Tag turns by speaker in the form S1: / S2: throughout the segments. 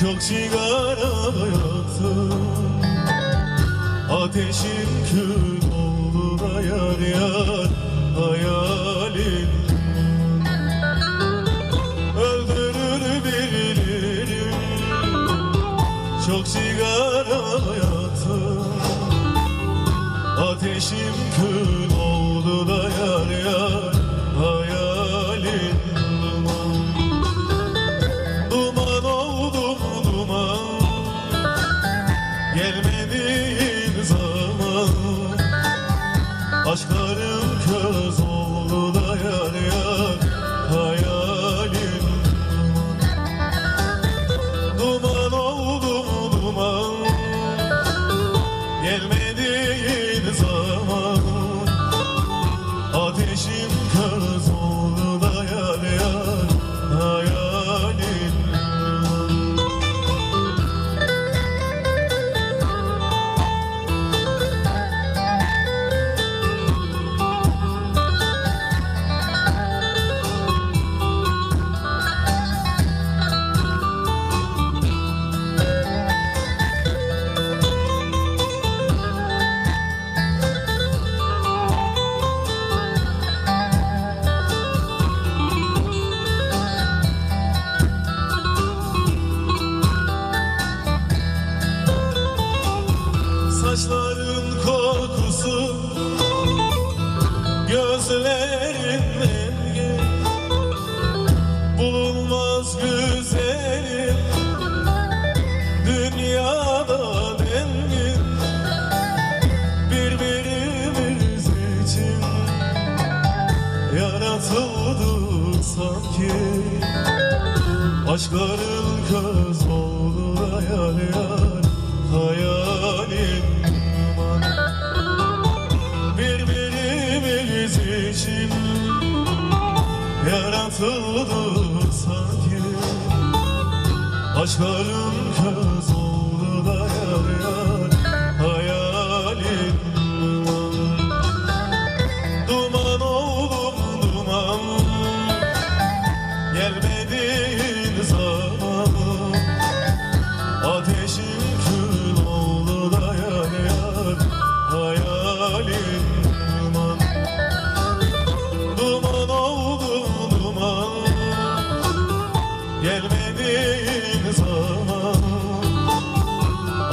S1: Çok sigara yaktım Ateşin kül oldu da yar yar Hayalin Öldürür bilirim Çok sigara yaktım Ateşim kül Saçların kokusu Gözlerin rengi Bulunmaz güzelim Dünyada dengin Birbirimiz için Yaratıldık sanki. Aşkların köz oldu da yar yar Hayalim Yaratıldık sanki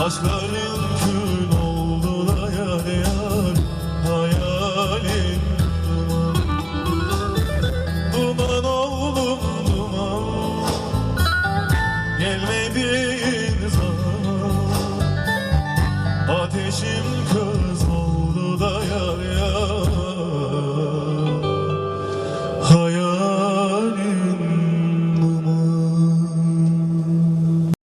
S1: Saçların kül oldu da yar yar hayalin duman Duman oldum duman gelmediğin zaman